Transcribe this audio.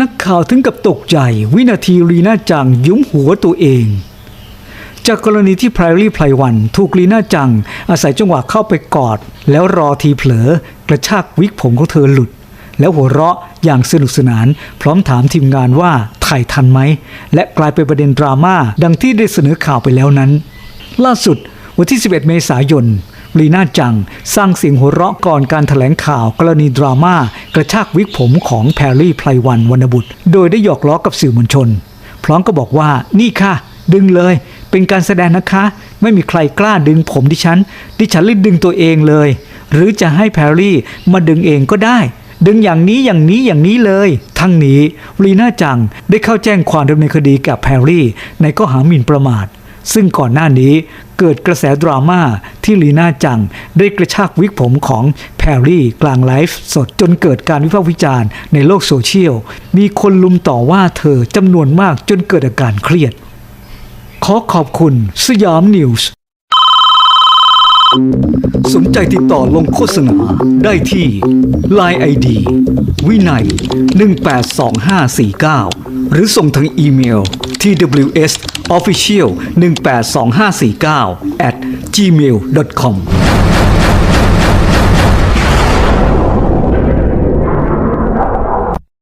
นักข่าวถึงกับตกใจวินาทีลีน่าจังยุ้มหัวตัวเอง จากกรณีที่ไพรรี่ไพรวันถูกลีน่าจัง อาศัยจังหวะเข้าไปกอด แล้วรอทีเผลอกระชากวิกผมของเธอหลุด แล้วหัวเราะอย่างสนุกสนาน พร้อมถามทีมงานว่าถ่ายทันไหม และกลายเป็นประเด็นดราม่าดังที่ได้เสนอข่าวไปแล้วนั้น ล่าสุดวันที่ 11 เมษายน ลีน่าจัง สร้างเสียงหัวเราะก่อนการถแถลงข่าวกรณีดราม่ากระชากวิกผมของแพรรี่ไพรวันวรรณบุตร โดยได้หยอกล้อกับสื่อมวลชน พร้อมก็บอกว่านี่ค่ะ ดึงเลย เป็นการแสดงนะคะ ไม่มีใครกล้าดึงผมดิฉัน ดิฉันเลยดึงตัวเองเลย หรือจะให้แพรรี่มาดึงเองก็ได้ดึงอย่างนี้อย่างนี้อย่างนี้เลย ทั้งนี้ลีน่าจังได้เข้าแจ้งความดำเนินคดีกับแพรรี่ ในข้อหาหมิ่นประมาท ซึ่งก่อนหน้านี้เกิดกระแสดราม่าที่ลีน่าจัง ได้กระชากวิกผมของแพรรี่กลางไลฟ์สดจนเกิดการวิพากษ์วิจารณ์ในโลกโซเชียล มีคนลุมต่อว่าเธอจำนวนมากจนเกิดอาการเครียด ขอขอบคุณสยามนิวส์ สนใจติดต่อลงโฆษณาได้ที่ Line ID วินัย 182549 หรือส่งทางอีเมล tws official 182549 at gmail.com